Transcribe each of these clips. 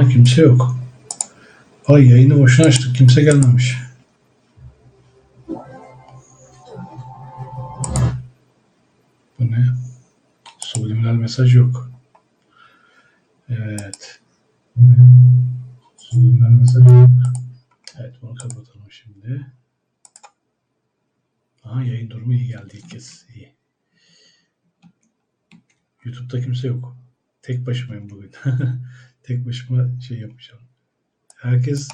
Aa kimse yok. Ay yayını boşuna açtık. Kimse gelmemiş. Bu ne? Subliminal mesaj yok. Evet. Subliminal mesaj yok. Evet bunu kapatalım şimdi. Aha yayın durumu iyi geldi ilk kez. İyi. YouTube'da kimse yok. Tek başımayım bugün. Tek başıma şey yapacağım. Herkes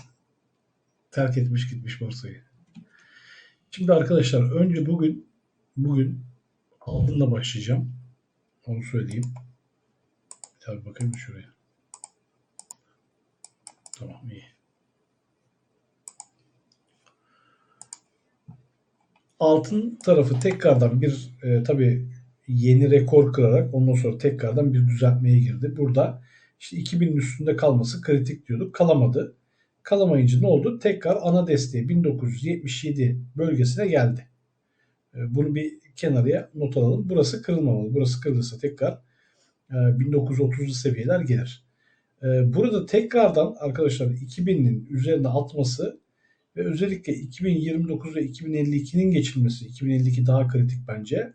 terk etmiş gitmiş borsayı. Şimdi arkadaşlar önce bugün bugün altınla başlayacağım. Onu söyleyeyim. Bir bakayım şuraya. Tamam iyi. Altın tarafı tekrardan bir e, tabii yeni rekor kırarak ondan sonra tekrardan bir düzeltmeye girdi. Burada işte 2000'in üstünde kalması kritik diyorduk. Kalamadı. Kalamayınca ne oldu? Tekrar ana desteği 1977 bölgesine geldi. E, Bunu bir kenarıya not alalım. Burası kırılmamalı. Burası kırılırsa tekrar e, 1930'lu seviyeler gelir. E, Burada tekrardan arkadaşlar 2000'in üzerine atması ve özellikle 2029 ve 2052'nin geçilmesi, 2052 daha kritik bence.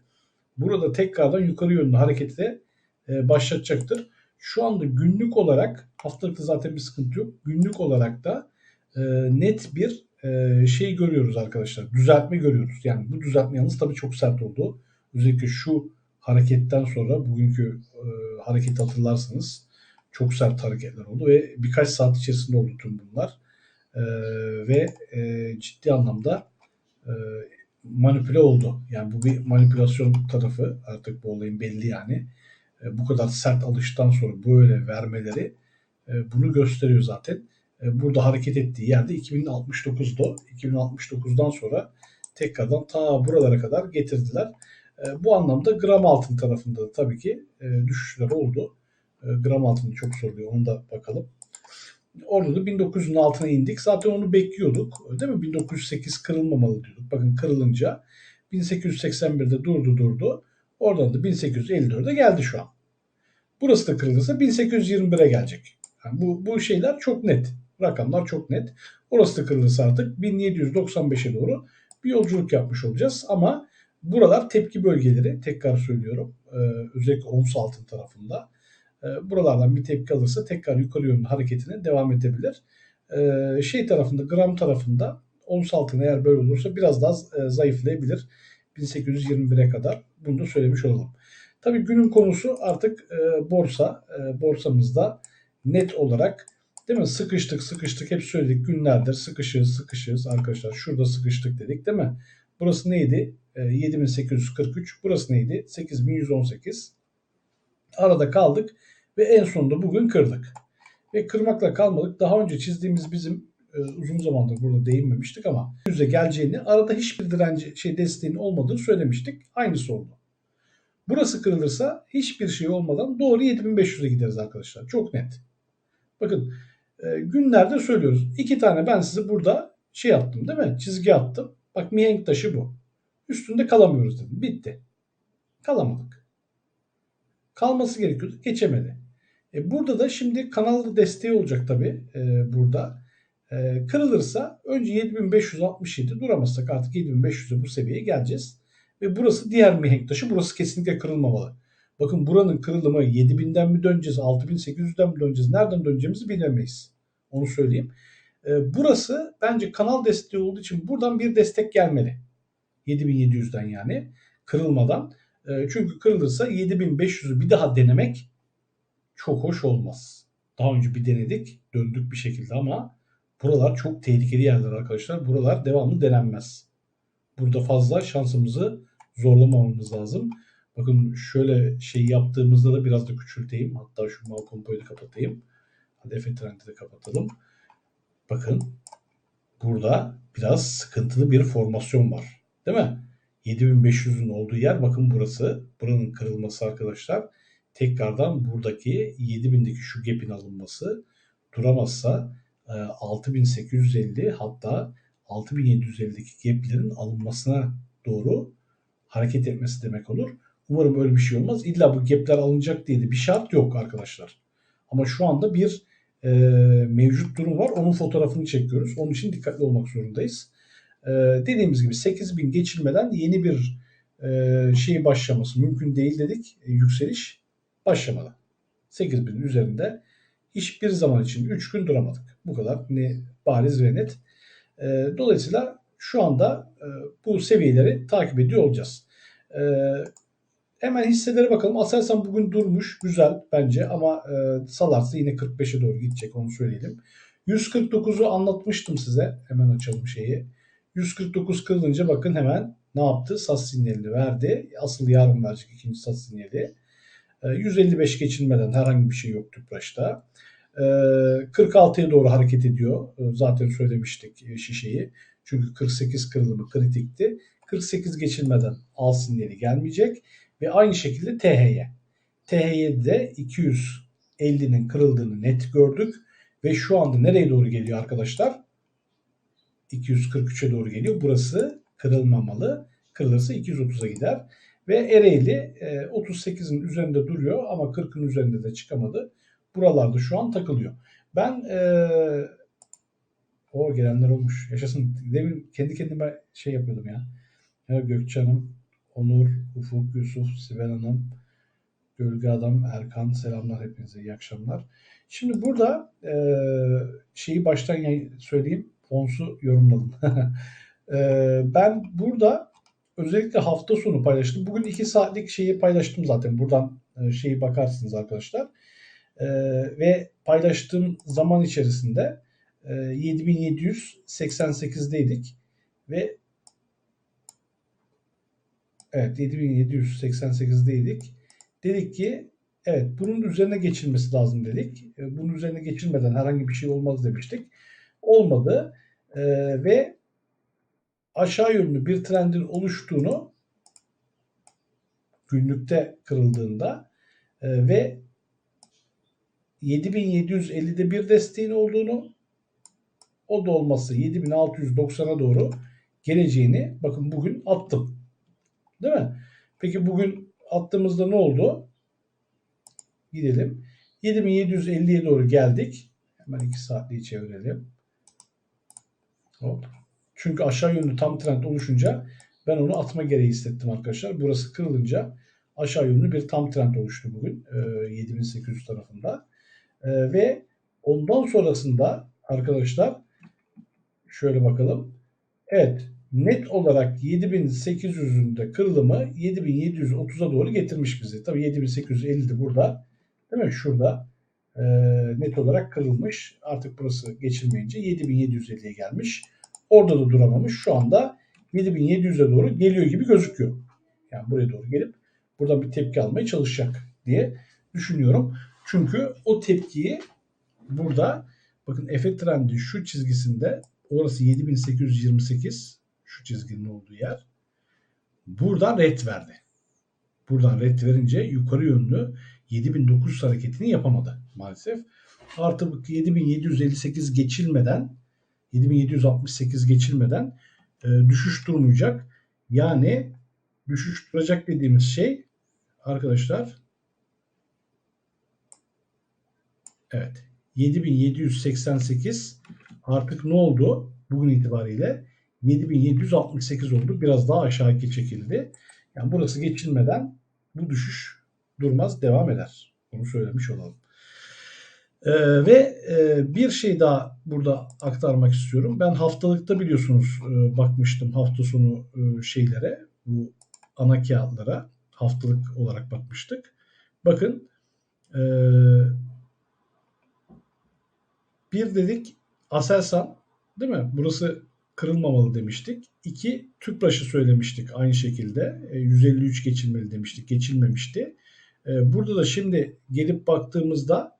Burada tekrardan yukarı yönlü harekete e, başlatacaktır. Şu anda günlük olarak haftalıkta zaten bir sıkıntı yok. Günlük olarak da e, net bir e, şey görüyoruz arkadaşlar. Düzeltme görüyoruz. Yani bu düzeltme yalnız tabii çok sert oldu. Özellikle şu hareketten sonra bugünkü e, hareketi hatırlarsanız çok sert hareketler oldu ve birkaç saat içerisinde oldu tüm bunlar. E, ve e, ciddi anlamda e, manipüle oldu. Yani bu bir manipülasyon tarafı artık bu olayın belli yani. E, bu kadar sert alıştan sonra böyle vermeleri e, bunu gösteriyor zaten. E, burada hareket ettiği yerde 2069'da 2069'dan sonra tekrardan ta buralara kadar getirdiler. Bu anlamda gram altın tarafında da tabii ki düşüşler oldu. Gram altın çok soruluyor. Onu da bakalım. Orada da 1900'ün altına indik. Zaten onu bekliyorduk. Değil mi? 1908 kırılmamalı diyorduk. Bakın kırılınca 1881'de durdu durdu. Oradan da 1854'e geldi şu an. Burası da kırılırsa 1821'e gelecek. Yani bu, bu şeyler çok net. Rakamlar çok net. Orası da kırılırsa artık 1795'e doğru bir yolculuk yapmış olacağız. Ama buralar tepki bölgeleri. Tekrar söylüyorum. Ee, özellikle ons altın tarafında. Ee, buralardan bir tepki alırsa tekrar yukarı yönlü hareketine devam edebilir. Ee, şey tarafında gram tarafında ons altın eğer böyle olursa biraz daha e, zayıflayabilir. 1821'e kadar bunu da söylemiş olalım. Tabii günün konusu artık e, borsa. E, borsamızda net olarak değil mi? Sıkıştık sıkıştık hep söyledik günlerdir sıkışığız sıkışığız arkadaşlar. Şurada sıkıştık dedik değil mi? Burası neydi? E, 7843. Burası neydi? 8118. Arada kaldık ve en sonunda bugün kırdık. Ve kırmakla kalmadık. Daha önce çizdiğimiz bizim uzun zamandır burada değinmemiştik ama yüze geleceğini arada hiçbir direnci şey desteğin olmadığını söylemiştik. Aynısı oldu. Burası kırılırsa hiçbir şey olmadan doğru 7500'e gideriz arkadaşlar. Çok net. Bakın e, günlerde söylüyoruz. İki tane ben size burada şey attım değil mi? Çizgi attım. Bak mihenk taşı bu. Üstünde kalamıyoruz dedim. Bitti. Kalamadık. Kalması gerekiyordu. Geçemedi. E, burada da şimdi kanalda desteği olacak tabii e, burada. E, kırılırsa önce 7567 duramazsak artık 7500'e bu seviyeye geleceğiz. Ve burası diğer mihenk taşı. Burası kesinlikle kırılmamalı. Bakın buranın kırılımı 7000'den mi döneceğiz, 6800'den mi döneceğiz, nereden döneceğimizi bilemeyiz. Onu söyleyeyim. E, burası bence kanal desteği olduğu için buradan bir destek gelmeli. 7700'den yani kırılmadan. E, çünkü kırılırsa 7500'ü bir daha denemek çok hoş olmaz. Daha önce bir denedik, döndük bir şekilde ama buralar çok tehlikeli yerler arkadaşlar. Buralar devamlı denenmez. Burada fazla şansımızı zorlamamamız lazım. Bakın şöyle şey yaptığımızda da biraz da küçülteyim. Hatta şu Malcompo'yu da kapatayım. Hadi Efe Trend'i de kapatalım. Bakın burada biraz sıkıntılı bir formasyon var. Değil mi? 7500'ün olduğu yer bakın burası. Buranın kırılması arkadaşlar. Tekrardan buradaki 7000'deki şu gap'in alınması duramazsa 6850 hatta 6750'deki gap'lerin alınmasına doğru hareket etmesi demek olur. Umarım öyle bir şey olmaz. İlla bu gap'ler alınacak diye de bir şart yok arkadaşlar. Ama şu anda bir e, mevcut durum var. Onun fotoğrafını çekiyoruz. Onun için dikkatli olmak zorundayız. E, dediğimiz gibi 8000 geçilmeden yeni bir e, şey başlaması mümkün değil dedik. E, yükseliş başlamadı. 8000 üzerinde hiçbir zaman için 3 gün duramadık. Bu kadar ne bariz ve net. E, dolayısıyla şu anda e, bu seviyeleri takip ediyor olacağız. E, hemen hisselere bakalım. Aselsan bugün durmuş. Güzel bence ama e, salarsa yine 45'e doğru gidecek onu söyleyelim. 149'u anlatmıştım size. Hemen açalım şeyi. 149 kırılınca bakın hemen ne yaptı? Sas sinyalini verdi. Asıl yarın verecek ikinci sas sinyali. E, 155 geçilmeden herhangi bir şey yok Tüpraş'ta. E, 46'ya doğru hareket ediyor. E, zaten söylemiştik e, şişeyi. Çünkü 48 kırılımı kritikti. 48 geçilmeden al sinyali gelmeyecek. Ve aynı şekilde THY. THY'de 250'nin kırıldığını net gördük. Ve şu anda nereye doğru geliyor arkadaşlar? 243'e doğru geliyor. Burası kırılmamalı. Kırılırsa 230'a gider. Ve Ereğli e, 38'in üzerinde duruyor ama 40'ın üzerinde de çıkamadı. Buralarda şu an takılıyor. Ben e, o gelenler olmuş. Yaşasın. Demin kendi kendime şey yapıyordum ya. ya Gökçen'im, Onur, Ufuk, Yusuf, Sibel Hanım, Gölge Adam, Erkan selamlar hepinize. iyi akşamlar. Şimdi burada e, şeyi baştan söyleyeyim. Fonsu yorumladım. E, ben burada özellikle hafta sonu paylaştım. Bugün 2 saatlik şeyi paylaştım zaten. Buradan e, şeyi bakarsınız arkadaşlar. E, ve paylaştığım zaman içerisinde e, 7788'deydik ve evet 7788'deydik. Dedik ki evet bunun üzerine geçilmesi lazım dedik. E, Bunun üzerine geçilmeden herhangi bir şey olmaz demiştik. Olmadı E, ve aşağı yönlü bir trendin oluştuğunu günlükte kırıldığında e, ve 7750'de bir desteğin olduğunu o da olması 7690'a doğru geleceğini bakın bugün attım. Değil mi? Peki bugün attığımızda ne oldu? Gidelim. 7750'ye doğru geldik. Hemen 2 saatliği çevirelim. Hop. Çünkü aşağı yönlü tam trend oluşunca ben onu atma gereği hissettim arkadaşlar. Burası kırılınca aşağı yönlü bir tam trend oluştu bugün e, 7800 tarafında. E, ve ondan sonrasında arkadaşlar şöyle bakalım. Evet net olarak 7800'ün kırılımı 7730'a doğru getirmiş bizi. Tabii 7850'de burada değil mi? Şurada e, net olarak kırılmış. Artık burası geçilmeyince 7750'ye gelmiş. Orada da duramamış. Şu anda 7700'e doğru geliyor gibi gözüküyor. Yani buraya doğru gelip buradan bir tepki almaya çalışacak diye düşünüyorum. Çünkü o tepkiyi burada bakın Efe trendi şu çizgisinde orası 7828 şu çizginin olduğu yer. Buradan red verdi. Buradan red verince yukarı yönlü 7900 hareketini yapamadı maalesef. Artı 7758 geçilmeden 7768 geçilmeden e, düşüş durmayacak. Yani düşüş duracak dediğimiz şey arkadaşlar evet 7788 artık ne oldu? Bugün itibariyle 7768 oldu. Biraz daha aşağı çekildi. Yani burası geçilmeden bu düşüş durmaz devam eder. Bunu söylemiş olalım. Ee, ve e, bir şey daha burada aktarmak istiyorum. Ben haftalıkta biliyorsunuz e, bakmıştım hafta sonu e, şeylere, bu ana kağıtlara haftalık olarak bakmıştık. Bakın e, bir dedik Aselsan değil mi? Burası kırılmamalı demiştik. İki Tüpraş'ı söylemiştik aynı şekilde. E, 153 geçilmeli demiştik. Geçilmemişti. E, burada da şimdi gelip baktığımızda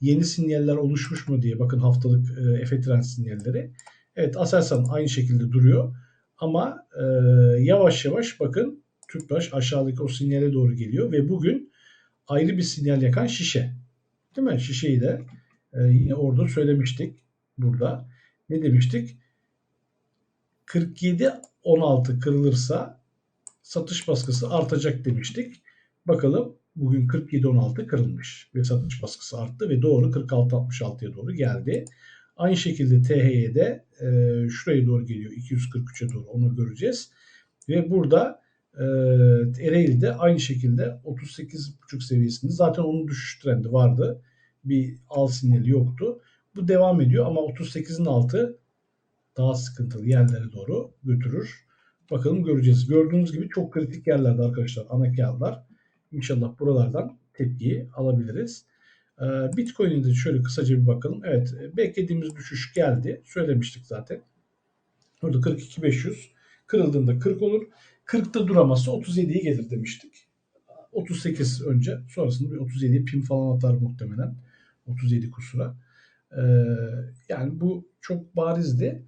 yeni sinyaller oluşmuş mu diye bakın haftalık e, Efe trend sinyalleri. Evet Aselsan aynı şekilde duruyor. Ama e, yavaş yavaş bakın Tüpraş aşağıdaki o sinyale doğru geliyor ve bugün ayrı bir sinyal yakan şişe. Değil mi? Şişeyi de e, yine orada söylemiştik burada. Ne demiştik? 47-16 kırılırsa satış baskısı artacak demiştik. Bakalım bugün 47.16 kırılmış ve satış baskısı arttı ve doğru 46.66'ya doğru geldi. Aynı şekilde THY'de e, şuraya doğru geliyor 243'e doğru onu göreceğiz. Ve burada e, Ereğli'de aynı şekilde 38.5 seviyesinde zaten onun düşüş trendi vardı. Bir al sinyali yoktu. Bu devam ediyor ama 38'in altı daha sıkıntılı yerlere doğru götürür. Bakalım göreceğiz. Gördüğünüz gibi çok kritik yerlerde arkadaşlar ana kağıtlar. İnşallah buralardan tepkiyi alabiliriz. Ee, Bitcoin'e de şöyle kısaca bir bakalım. Evet beklediğimiz düşüş geldi. Söylemiştik zaten. Orada 42.500 kırıldığında 40 olur. 40'ta duramazsa 37'ye gelir demiştik. 38 önce sonrasında bir 37'ye pim falan atar muhtemelen. 37 kusura. Ee, yani bu çok barizdi.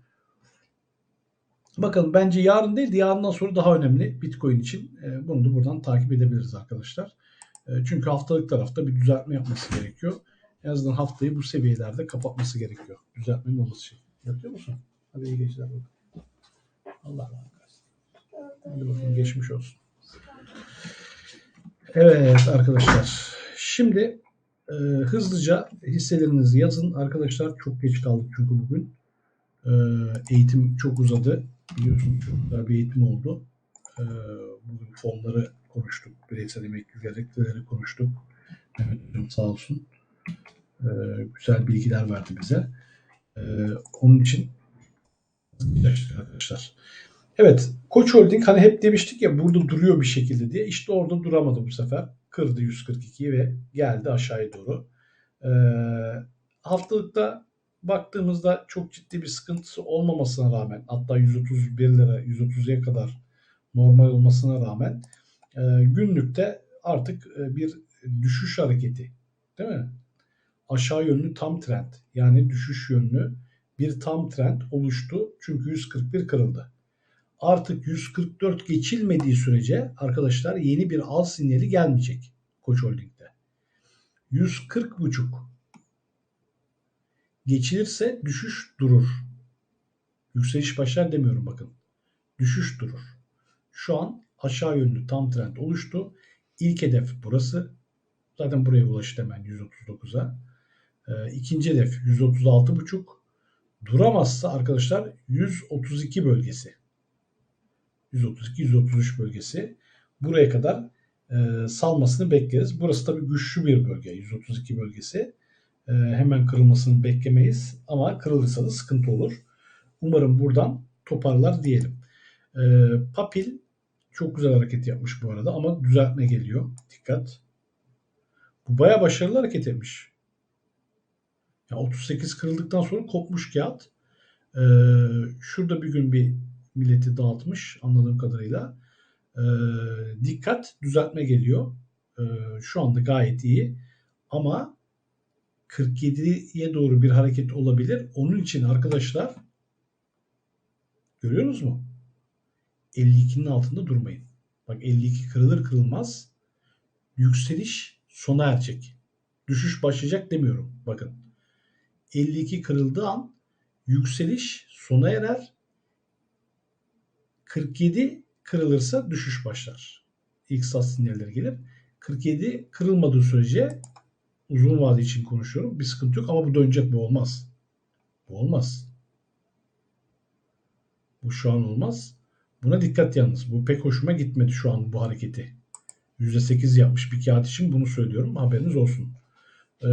Bakalım bence yarın değil de yarından sonra daha önemli Bitcoin için. Ee, bunu da buradan takip edebiliriz arkadaşlar. Ee, çünkü haftalık tarafta bir düzeltme yapması gerekiyor. En azından haftayı bu seviyelerde kapatması gerekiyor. Düzeltmenin olması için. Yapıyor musun? Hadi iyi geceler bakalım. Allah razı olsun. Hadi bakalım geçmiş olsun. Evet arkadaşlar. Şimdi e, hızlıca hisselerinizi yazın. Arkadaşlar çok geç kaldık çünkü bugün. E, eğitim çok uzadı. Biliyorsunuz güzel bir eğitim oldu. E, bugün fonları konuştuk. Bireysel emekli gereklileri konuştuk. Mehmet Hocam sağ olsun. E, güzel bilgiler verdi bize. E, onun için arkadaşlar. Evet. Koç Holding hani hep demiştik ya burada duruyor bir şekilde diye. İşte orada duramadı bu sefer. Kırdı 142'yi ve geldi aşağıya doğru. Ee, haftalıkta baktığımızda çok ciddi bir sıkıntısı olmamasına rağmen hatta 131 lira 130'ya kadar normal olmasına rağmen e, günlükte artık e, bir düşüş hareketi değil mi? Aşağı yönlü tam trend yani düşüş yönlü bir tam trend oluştu. Çünkü 141 kırıldı. Artık 144 geçilmediği sürece arkadaşlar yeni bir al sinyali gelmeyecek Koç Holding'de. 140 buçuk geçilirse düşüş durur. Yükseliş başlar demiyorum bakın. Düşüş durur. Şu an aşağı yönlü tam trend oluştu. İlk hedef burası. Zaten buraya ulaştı hemen 139'a. Ee, ikinci hedef 136,5. Duramazsa arkadaşlar 132 bölgesi. 132-133 bölgesi. Buraya kadar e, salmasını bekleriz. Burası tabii güçlü bir bölge. 132 bölgesi. E, hemen kırılmasını beklemeyiz. Ama kırılırsa da sıkıntı olur. Umarım buradan toparlar diyelim. E, Papil çok güzel hareket yapmış bu arada ama düzeltme geliyor. Dikkat. Bu baya başarılı hareket etmiş. Ya 38 kırıldıktan sonra kopmuş kağıt. Ee, şurada bir gün bir milleti dağıtmış anladığım kadarıyla. Ee, dikkat düzeltme geliyor. Ee, şu anda gayet iyi. Ama 47'ye doğru bir hareket olabilir. Onun için arkadaşlar görüyorsunuz mu? 52'nin altında durmayın. Bak 52 kırılır kırılmaz yükseliş sona erecek. Düşüş başlayacak demiyorum. Bakın 52 kırıldığı an yükseliş sona erer. 47 kırılırsa düşüş başlar. İlk sat sinyalleri gelir. 47 kırılmadığı sürece uzun vade için konuşuyorum. Bir sıkıntı yok ama bu dönecek bu olmaz. Bu olmaz. Bu şu an olmaz. Buna dikkat yalnız. Bu pek hoşuma gitmedi şu an bu hareketi. %8 yapmış bir kağıt için bunu söylüyorum. Haberiniz olsun. Ee,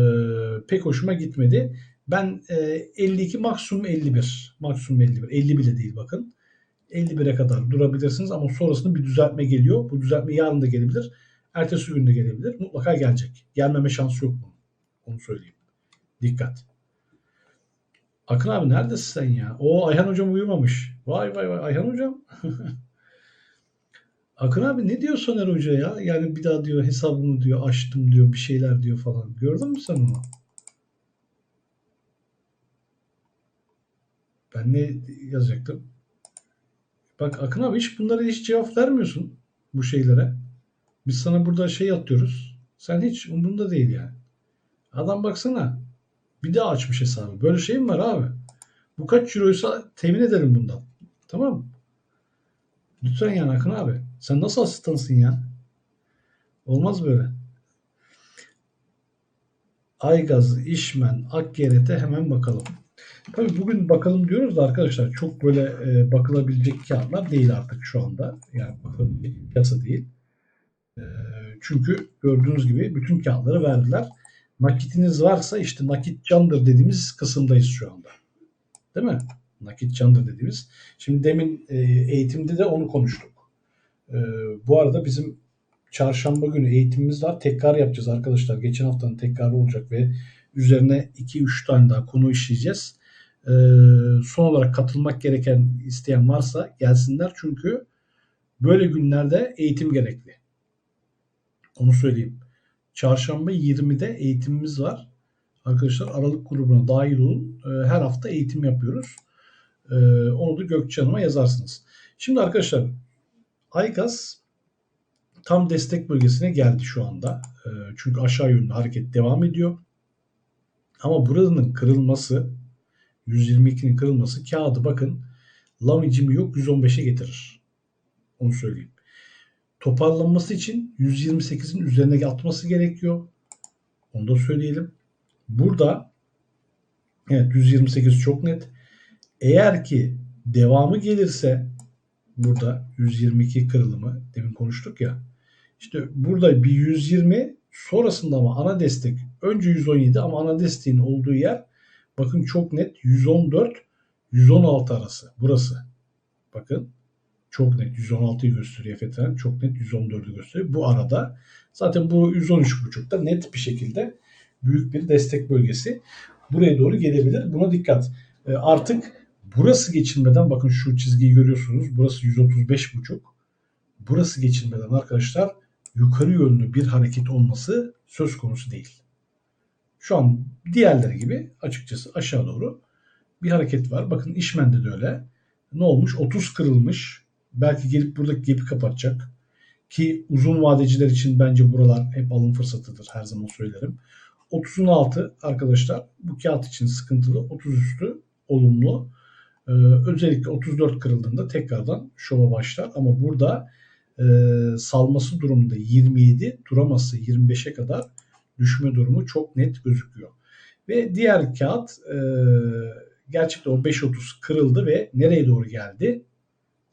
pek hoşuma gitmedi. Ben e, 52 maksimum 51. Maksimum 51. 50 bile değil bakın. 51'e kadar durabilirsiniz ama sonrasında bir düzeltme geliyor. Bu düzeltme yarın da gelebilir. Ertesi gün de gelebilir. Mutlaka gelecek. Gelmeme şansı yok bunun. Onu söyleyeyim. Dikkat. Akın abi neredesin sen ya? O Ayhan hocam uyumamış. Vay vay vay Ayhan hocam. Akın abi ne diyor Soner Hoca ya? Yani bir daha diyor hesabımı diyor açtım diyor bir şeyler diyor falan. Gördün mü sen onu? Ben ne yazacaktım? Bak Akın abi hiç bunlara hiç cevap vermiyorsun bu şeylere. Biz sana burada şey atıyoruz. Sen hiç umurunda değil yani. Adam baksana bir daha açmış hesabı. Böyle şey mi var abi? Bu kaç euroysa temin ederim bundan. Tamam mı? Lütfen yani Akın abi. Sen nasıl asistansın ya? Olmaz böyle. Aygaz, İşmen, Akgeret'e hemen bakalım. Tabii bugün bakalım diyoruz da arkadaşlar çok böyle e, bakılabilecek kağıtlar değil artık şu anda. Yani bakılabilecek piyasa değil. E, çünkü gördüğünüz gibi bütün kağıtları verdiler. Nakitiniz varsa işte nakit candır dediğimiz kısımdayız şu anda. Değil mi? Nakit candır dediğimiz. Şimdi demin e, eğitimde de onu konuştuk. E, bu arada bizim çarşamba günü eğitimimiz var. Tekrar yapacağız arkadaşlar. Geçen haftanın tekrarı olacak ve üzerine 2-3 tane daha konu işleyeceğiz. Ee, son olarak katılmak gereken isteyen varsa gelsinler çünkü böyle günlerde eğitim gerekli. Onu söyleyeyim. Çarşamba 20'de eğitimimiz var. Arkadaşlar Aralık grubuna dahil olun. Ee, her hafta eğitim yapıyoruz. Ee, onu da Gökçe Hanım'a yazarsınız. Şimdi arkadaşlar Aygaz tam destek bölgesine geldi şu anda. Ee, çünkü aşağı yönlü hareket devam ediyor. Ama buranın kırılması 122'nin kırılması kağıdı bakın lamicimi yok 115'e getirir. Onu söyleyeyim. Toparlanması için 128'in üzerine atması gerekiyor. Onu da söyleyelim. Burada evet 128 çok net. Eğer ki devamı gelirse burada 122 kırılımı demin konuştuk ya. İşte burada bir 120 sonrasında ama ana destek önce 117 ama ana desteğin olduğu yer bakın çok net 114 116 arası burası. Bakın çok net 116'yı gösteriyor FETÖ'den çok net 114'ü gösteriyor. Bu arada zaten bu 113.5'da net bir şekilde büyük bir destek bölgesi buraya doğru gelebilir. Buna dikkat. E, artık burası geçilmeden bakın şu çizgiyi görüyorsunuz. Burası 135.5. Burası geçilmeden arkadaşlar yukarı yönlü bir hareket olması söz konusu değil. Şu an diğerleri gibi açıkçası aşağı doğru bir hareket var. Bakın işmende de öyle. Ne olmuş? 30 kırılmış. Belki gelip buradaki gap'i kapatacak. Ki uzun vadeciler için bence buralar hep alım fırsatıdır. Her zaman söylerim. 30'un altı arkadaşlar bu kağıt için sıkıntılı. 30 üstü olumlu. Ee, özellikle 34 kırıldığında tekrardan şova başlar. Ama burada e, salması durumunda 27 duraması 25'e kadar düşme durumu çok net gözüküyor. Ve diğer kağıt e, gerçekten o 5.30 kırıldı ve nereye doğru geldi?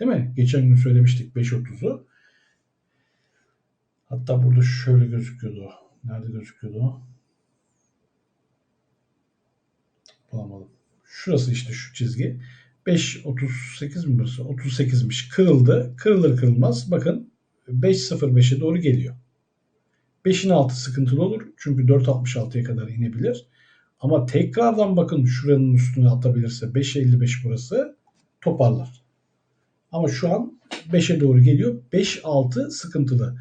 Değil mi? Geçen gün söylemiştik 5.30'u. Hatta burada şöyle gözüküyordu. Nerede gözüküyordu? Bulamadım. Şurası işte şu çizgi. 5.38 mi burası? 38'miş. Kırıldı. Kırılır kırılmaz. Bakın 5.05'e doğru geliyor. 5'in altı sıkıntılı olur. Çünkü 4.66'ya kadar inebilir. Ama tekrardan bakın şuranın üstüne atabilirse 5.55 burası toparlar. Ama şu an 5'e doğru geliyor. 5.6 sıkıntılı.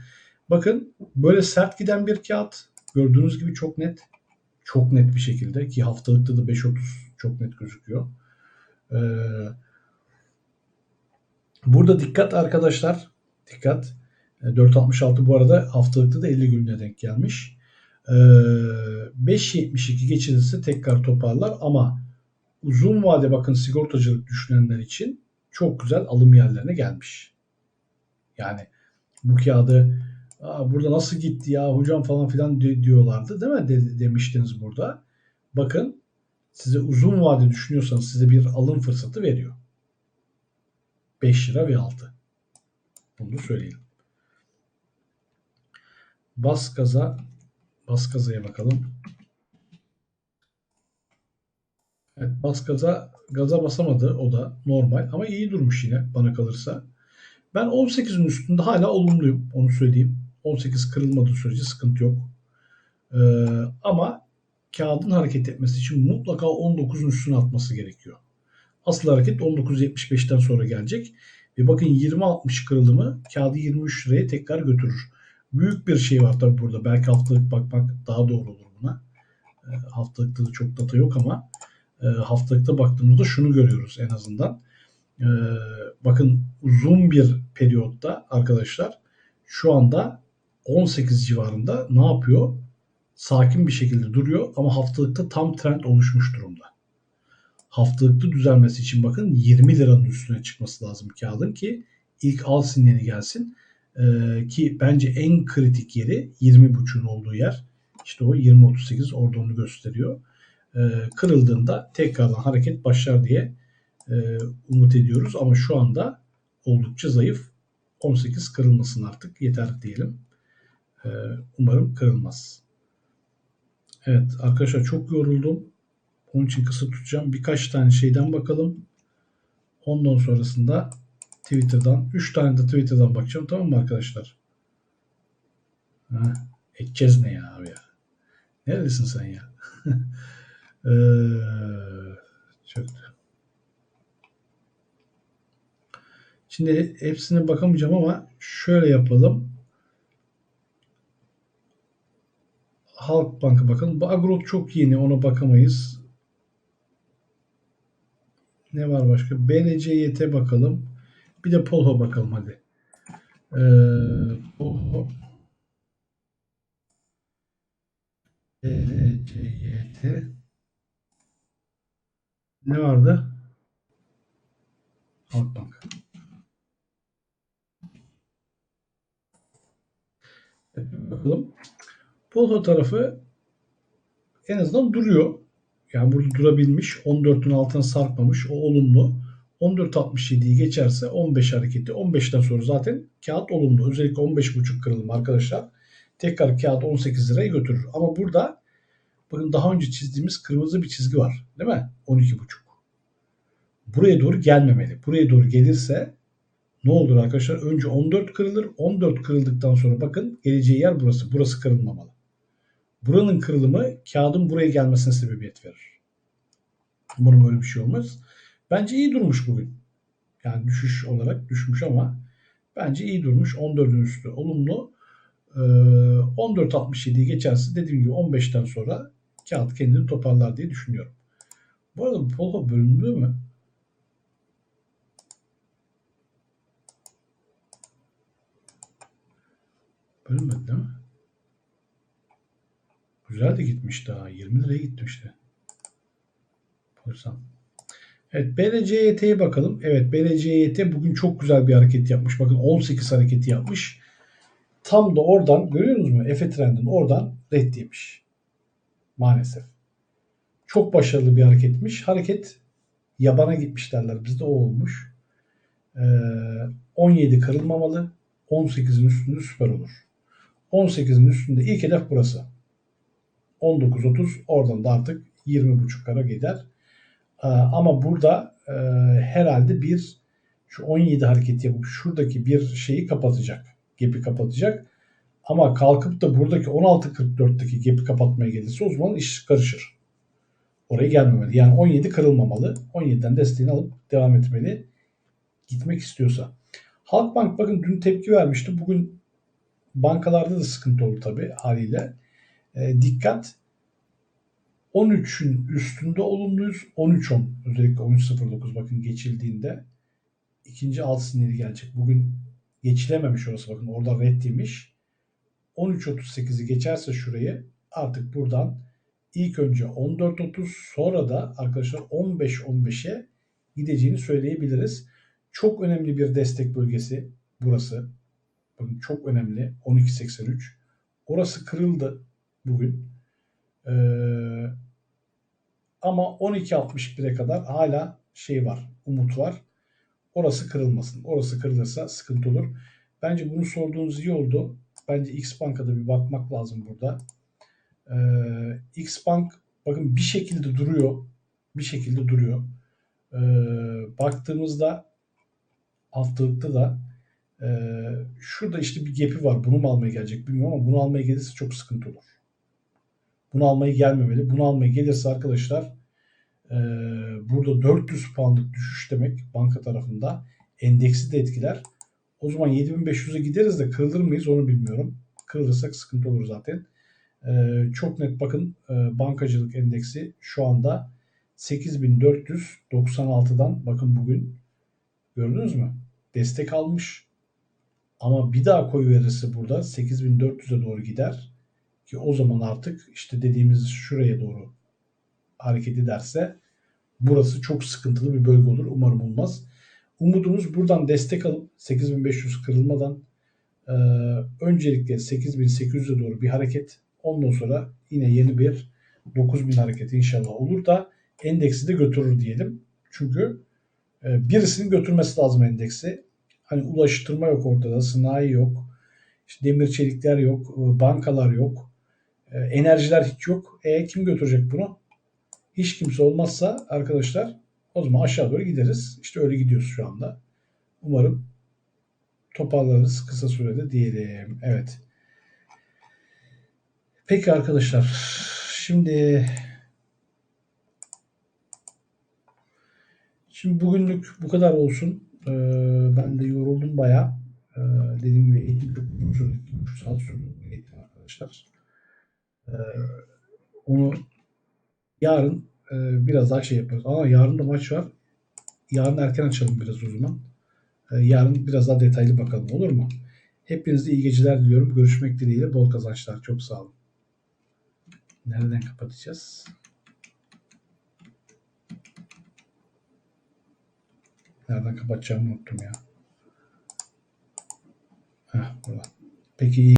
Bakın böyle sert giden bir kağıt. Gördüğünüz gibi çok net. Çok net bir şekilde ki haftalıkta da 5.30 çok net gözüküyor. Ee, burada dikkat arkadaşlar. Dikkat. 4.66 bu arada haftalıkta da 50 gününe denk gelmiş. Ee, 5.72 geçilirse tekrar toparlar ama uzun vade bakın sigortacılık düşünenler için çok güzel alım yerlerine gelmiş. Yani bu kağıdı burada nasıl gitti ya hocam falan filan diyorlardı değil mi de, demiştiniz burada. Bakın size uzun vade düşünüyorsanız size bir alım fırsatı veriyor. 5 lira ve 6. Bunu söyleyelim. Bas gaza bas gazaya bakalım. Evet, bas gaza gaza basamadı o da normal ama iyi durmuş yine bana kalırsa. Ben 18'in üstünde hala olumluyum onu söyleyeyim. 18 kırılmadığı sürece sıkıntı yok. Ee, ama kağıdın hareket etmesi için mutlaka 19'un üstüne atması gerekiyor. Asıl hareket 19.75'ten sonra gelecek. Ve bakın 20.60 kırılımı kağıdı 23 liraya tekrar götürür. Büyük bir şey var tabi burada. Belki haftalık bakmak daha doğru olur buna. E, haftalıkta da çok data yok ama e, haftalıkta baktığımızda şunu görüyoruz en azından. E, bakın uzun bir periyotta arkadaşlar şu anda 18 civarında ne yapıyor? Sakin bir şekilde duruyor ama haftalıkta tam trend oluşmuş durumda. Haftalıkta düzelmesi için bakın 20 liranın üstüne çıkması lazım kağıdın ki ilk al sinyali gelsin. Ee, ki bence en kritik yeri 20.5'un olduğu yer. İşte o 20.38 orada onu gösteriyor. E, kırıldığında tekrardan hareket başlar diye e, umut ediyoruz. Ama şu anda oldukça zayıf. 18 kırılmasın artık yeter diyelim. E, umarım kırılmaz. Evet arkadaşlar çok yoruldum. Onun için kısa tutacağım. Birkaç tane şeyden bakalım. Ondan sonrasında Twitter'dan 3 tane de Twitter'dan bakacağım. Tamam mı arkadaşlar? Ha, edeceğiz ne ya abi ya? Neredesin sen ya? ee, çöktü. Şimdi hepsine bakamayacağım ama şöyle yapalım. Halkbank'a bakalım. Bu Agrot çok yeni ona bakamayız. Ne var başka? BLCYT bakalım. Bir de Polho bakalım hadi. Ee, Polho. BLCYT. Ne vardı? Halkbank. Bakalım. Polho tarafı en azından duruyor. Yani burada durabilmiş. 14'ün altına sarkmamış. O olumlu. 14.67'yi geçerse 15 hareketi. 15'ten sonra zaten kağıt olumlu. Özellikle 15.5 kırılım arkadaşlar. Tekrar kağıt 18 liraya götürür. Ama burada bakın daha önce çizdiğimiz kırmızı bir çizgi var. Değil mi? 12.5. Buraya doğru gelmemeli. Buraya doğru gelirse ne olur arkadaşlar? Önce 14 kırılır. 14 kırıldıktan sonra bakın geleceği yer burası. Burası kırılmamalı. Buranın kırılımı kağıdın buraya gelmesine sebebiyet verir. Umarım böyle bir şey olmaz. Bence iyi durmuş bugün. Yani düşüş olarak düşmüş ama bence iyi durmuş. 14'ün üstü olumlu. Ee, 14.67'yi geçerse dediğim gibi 15'ten sonra kağıt kendini toparlar diye düşünüyorum. Bu arada Polho bölündü mü? Bölünmedi değil mi? Güzel de gitmiş daha. 20 liraya gitmişti. Pulsan. Evet BLCYT'ye bakalım. Evet BLCYT bugün çok güzel bir hareket yapmış. Bakın 18 hareketi yapmış. Tam da oradan görüyorsunuz mu? Efe trendin oradan red yemiş. Maalesef. Çok başarılı bir hareketmiş. Hareket yabana gitmiş derler. Bizde o olmuş. Ee, 17 kırılmamalı. 18'in üstünde süper olur. 18'in üstünde ilk hedef burası. 19.30 oradan da artık 20.5 kara gider. Ee, ama burada e, herhalde bir şu 17 hareketi yapıp şuradaki bir şeyi kapatacak. Gap'i kapatacak. Ama kalkıp da buradaki 16.44'teki gap'i kapatmaya gelirse o zaman iş karışır. Oraya gelmemeli. Yani 17 kırılmamalı. 17'den desteğini alıp devam etmeli. Gitmek istiyorsa. Halkbank bakın dün tepki vermişti. Bugün bankalarda da sıkıntı oldu tabii haliyle. E, dikkat 13'ün üstünde olumluyuz. 13-10 özellikle 13.09 bakın geçildiğinde ikinci alt sinyali gelecek. Bugün geçilememiş orası bakın orada red demiş. 13.38'i geçerse şurayı artık buradan ilk önce 14.30 sonra da arkadaşlar 15.15'e gideceğini söyleyebiliriz. Çok önemli bir destek bölgesi burası. Bakın çok önemli 12.83. Orası kırıldı bugün. Ee, ama 12.61'e kadar hala şey var, umut var. Orası kırılmasın. Orası kırılırsa sıkıntı olur. Bence bunu sorduğunuz iyi oldu. Bence X Bank'a bir bakmak lazım burada. Ee, X Bank bakın bir şekilde duruyor. Bir şekilde duruyor. Ee, baktığımızda haftalıkta da e, şurada işte bir gap'i var. Bunu mu almaya gelecek bilmiyorum ama bunu almaya gelirse çok sıkıntı olur. Bunu almaya gelmemeli. Bunu almaya gelirse arkadaşlar e, burada 400 puanlık düşüş demek banka tarafında. Endeksi de etkiler. O zaman 7500'e gideriz de kırılır mıyız onu bilmiyorum. Kırılırsak sıkıntı olur zaten. E, çok net bakın e, bankacılık endeksi şu anda 8496'dan bakın bugün gördünüz mü? Destek almış. Ama bir daha koyu verirse burada 8400'e doğru gider. Ki o zaman artık işte dediğimiz şuraya doğru hareket ederse burası çok sıkıntılı bir bölge olur. Umarım olmaz. Umudumuz buradan destek alıp 8500 kırılmadan e, öncelikle 8800'e doğru bir hareket Ondan sonra yine yeni bir 9000 hareketi inşallah olur da endeksi de götürür diyelim. Çünkü e, birisinin götürmesi lazım endeksi. Hani ulaştırma yok ortada, sanayi yok, işte demir çelikler yok, e, bankalar yok, e, enerjiler hiç yok. E kim götürecek bunu? Hiç kimse olmazsa arkadaşlar o zaman aşağı doğru gideriz. İşte öyle gidiyoruz şu anda. Umarım toparlarız kısa sürede diyelim. Evet. Peki arkadaşlar. Şimdi Şimdi bugünlük bu kadar olsun. Ee, ben de yoruldum bayağı. Ee, dediğim gibi eğitim çok uzun sürdü. 3 saat sürdü arkadaşlar. Ee, onu yarın e, biraz daha şey yaparız. Ama yarın da maç var. Yarın erken açalım biraz o zaman. Ee, yarın biraz daha detaylı bakalım olur mu? Hepinize iyi geceler diliyorum. Görüşmek dileğiyle bol kazançlar. Çok sağ olun. Nereden kapatacağız? Nereden kapatacağımı unuttum ya. Heh, burada. Peki iyi